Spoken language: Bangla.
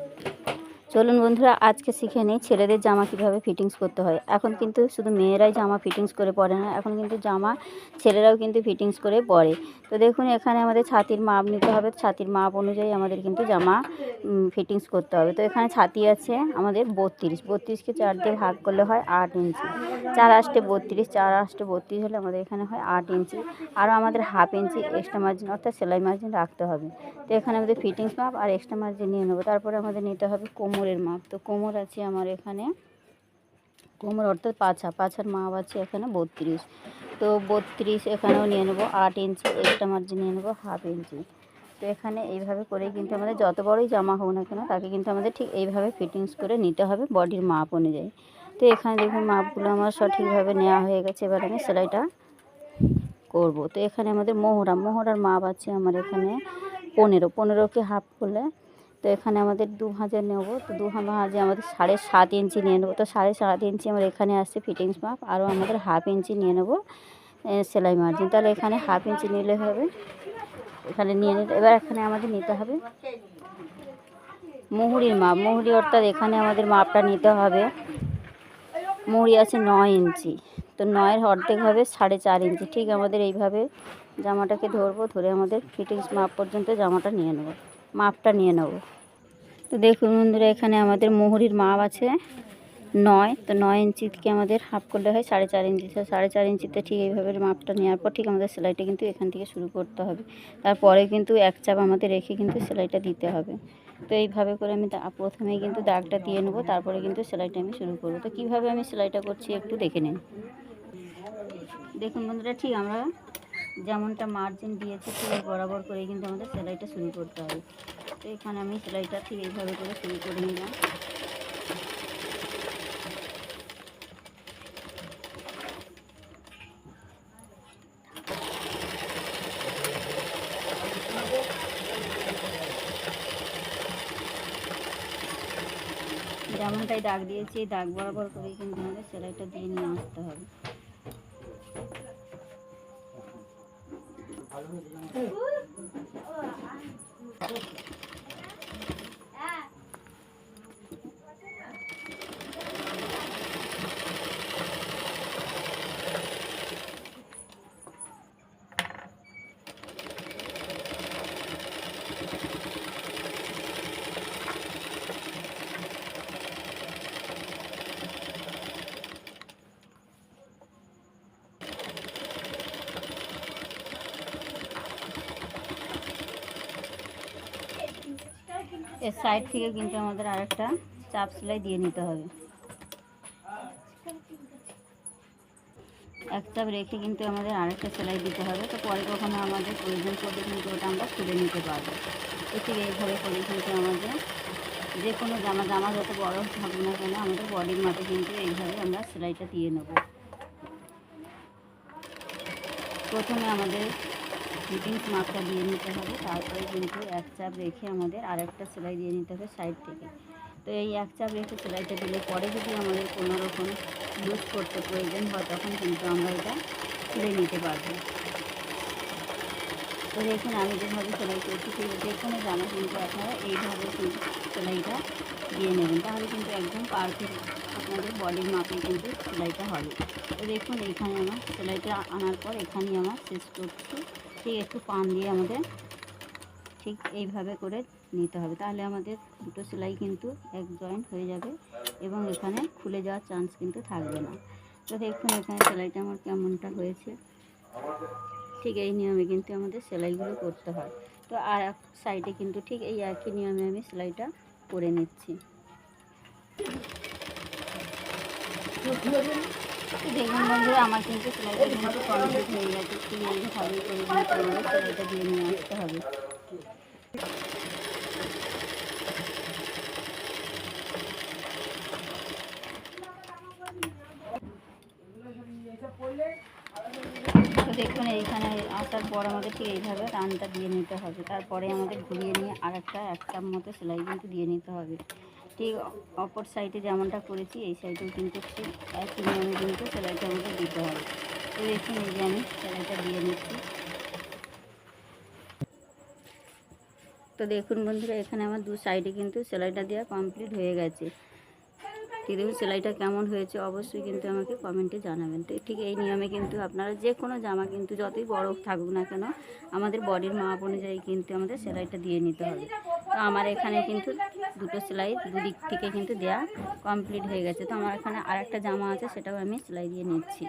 Thank you. চলুন বন্ধুরা, আজকে শিখে নিই ছেলেদের জামা কীভাবে ফিটিংস করতে হয়। এখন কিন্তু শুধু মেয়েরাই জামা ফিটিংস করে পরে না, এখন কিন্তু জামা ছেলেরাও কিন্তু ফিটিংস করে পরে তো দেখুন, এখানে আমাদের ছাতির মাপ নিতে হবে। ছাতির মাপ অনুযায়ী আমাদের কিন্তু জামা ফিটিংস করতে হবে। তো এখানে ছাতি আছে আমাদের বত্রিশ। বত্রিশকে চার দিয়ে ভাগ করলে হয় আট ইঞ্চি। চার আষ্টে বত্রিশ, চার আষ্টে বত্রিশ হলে আমাদের এখানে হয় আট ইঞ্চি। আরও আমাদের হাফ ইঞ্চি এক্সট্রা মার্জিন অর্থাৎ সেলাই মার্জিন রাখতে হবে। তো এখানে আমাদের ফিটিংস মাপ আর এক্সট্রা মার্জিন নিয়ে নেব। তারপরে আমাদের নিতে হবে কোমরের মাপ। তো কোমর আছে আমার এখানে। কোমর অর্থাৎ পাছা। পাছার মাপ আছে এখানে বত্রিশ। তো বত্রিশ এখানেও নিয়ে নেব আট ইঞ্চি এক্সট্রা মার্জিন নিয়ে নেব হাফ ইঞ্চি। তো এখানে এইভাবে করে কিন্তু আমাদের যত বড়ই জামা হোক না কেন, তাকে কিন্তু আমাদের ঠিক এইভাবে ফিটিংস করে নিতে হবে বডির মাপ অনুযায়ী। তো এখানে দেখুন মাপগুলো আমার সঠিকভাবে নেওয়া হয়ে গেছে। এবার আমি সেলাইটা করব। তো এখানে আমাদের মোহরা। মোহরার মাপ আছে আমার এখানে পনেরো। পনেরোকে হাফ করলে তো এখানে আমাদের দু হাজার নেব। তো দু হাজার আমাদের সাড়ে সাত ইঞ্চি নিয়ে নেব। তো সাড়ে সাত ইঞ্চি আমার এখানে আসছে ফিটিংস মাপ আরও আমাদের হাফ ইঞ্চি নিয়ে নেব সেলাই মার্জিন তাহলে এখানে হাফ ইঞ্চি নিলে হবে। এখানে নিয়ে নিতে এবার এখানে আমাদের নিতে হবে মুহুরির মাপ মুহুরি অর্থাৎ এখানে আমাদের মাপটা নিতে হবে। মুহুরি আছে নয় ইঞ্চি। তো নয়ের অর্ধেক হবে সাড়ে চার ইঞ্চি। ঠিক আমাদের এইভাবে জামাটাকে ধরবো, ধরে আমাদের ফিটিংস মাপ পর্যন্ত জামাটা নিয়ে নেব। মাপটা নিয়ে নেব। তো দেখুন বন্ধুরা, এখানে আমাদের মুহুরির মাপ আছে নয়। তো নয় ইঞ্চি থেকে আমাদের হাফ করলে হয় সাড়ে চার ইঞ্চি। তো সাড়ে চার ইঞ্চিতে ঠিক এইভাবে মাপটা নেওয়ার পর ঠিক আমাদের সেলাইটা কিন্তু এখান থেকে শুরু করতে হবে। তারপরে কিন্তু এক চাপ আমাদের রেখে কিন্তু সেলাইটা দিতে হবে। তো এইভাবে করে আমি প্রথমেই কিন্তু দাগটা দিয়ে নেব, তারপরে কিন্তু সেলাইটা আমি শুরু করব। তো কীভাবে আমি সেলাইটা করছি একটু দেখে নিন। দেখুন বন্ধুরা, ঠিক আমরা যেমনটা মার্জিন দিয়েছে ঠিক বরাবর করে কিন্তু আমাদের সেলাইটা শুরু করতে হবে। তো এখানে আমি সেলাইটা ঠিক এইভাবে করে শুরু করে নিলাম। যেমনটাই দাগ দিয়েছি দাগ বরাবর করে কিন্তু আমাদের সেলাইটা দিয়ে নিয়ে আসতে হবে। Cứ ở. এর সাইড থেকে কিন্তু আমাদের আরেকটা চাপ সেলাই দিয়ে নিতে হবে। এক চাপ রেখে কিন্তু আমাদের আরেকটা সেলাই দিতে হবে। তো পরে কখনো আমাদের প্রয়োজন পড়লে কিন্তু ওটা আমরা তুলে নিতে পারব। ঠিক এইভাবে করে কিন্তু আমাদের যে কোনো জামা জামা যত বড় হবে না কেন আমাদের বডির মাঠে কিন্তু এইভাবে আমরা সেলাইটা দিয়ে নেব। প্রথমে আমাদের ফিটিংস মাপটা দিয়ে নিতে হবে। তারপরে কিন্তু এক চাপ রেখে আমাদের আরেকটা সেলাই দিয়ে নিতে হবে সাইড থেকে। তো এই এক চাপ রেখে সেলাইটা দিলে পরে যদি আমাদের কোনো রকম ইউজ করতে প্রয়োজন হয়, তখন কিন্তু আমরা এটা খুলে নিতে পারব। তো দেখুন, আমি যেভাবে সেলাই করছি, সেই যে কোনো জামা কিন্তু আপনারা এইভাবে সেলাইটা দিয়ে নেবেন। তাহলে কিন্তু একদম পারফেক্ট আপনাদের বডির মাপে কিন্তু সেলাইটা হবে। তো দেখুন, এইখানে আমার সেলাইটা আনার পর এখানেই আমার শেষ করছি। ঠিক একটু পান দিয়ে আমাদের ঠিক এইভাবে করে নিতে হবে। তাহলে আমাদের দুটো সেলাই কিন্তু এক জয়েন্ট হয়ে যাবে এবং এখানে খুলে যাওয়ার চান্স কিন্তু থাকবে না। তো দেখুন এখানে সেলাইটা আমার কেমনটা হয়েছে। ঠিক এই নিয়মে কিন্তু আমাদের সেলাইগুলো করতে হয়। তো আর এক সাইডে কিন্তু ঠিক এই একই নিয়মে আমি সেলাইটা করে নিচ্ছি। দেখুন বন্ধুরা, আমার কিন্তু সেলাইটা কিন্তু কমপ্লিট হয়ে গেছে। ঠিক এইভাবে করে সেলাইটা দিয়ে নিয়ে আসতে হবে। দেখুন, এইখানে আসার পর আমাদের ঠিক এইভাবে রানটা দিয়ে নিতে হবে। তারপরে আমাদের ঘুরিয়ে নিয়ে আর একটা এক চাপ মতো সেলাই কিন্তু দিয়ে নিতে হবে। ঠিক অপর সাইডে যেমনটা করেছি, এই সাইডেও কিন্তু ঠিক একই নিয়মে কিন্তু সেলাইটা আমাকে দিতে হবে। তো দেখুন, এই যে আমি সেলাইটা দিয়ে নিচ্ছি। তো দেখুন বন্ধুরা, এখানে আমার দু সাইডে কিন্তু সেলাইটা দেওয়া কমপ্লিট হয়ে গেছে। ঠিক দেখুন সেলাইটা কেমন হয়েছে অবশ্যই কিন্তু আমাকে কমেন্টে জানাবেন। তো ঠিক এই নিয়মে কিন্তু আপনারা যে কোনো জামা কিন্তু যতই বড় থাকুক না কেন, আমাদের বডির মাপ অনুযায়ী কিন্তু আমাদের সেলাইটা দিয়ে নিতে হবে। তো আমার এখানে কিন্তু দুটো সেলাই দুদিক থেকে কিন্তু দেয়া কমপ্লিট হয়ে গেছে। তো আমার এখানে আরেকটা জামা আছে, সেটাও আমি সেলাই দিয়ে নিচ্ছি।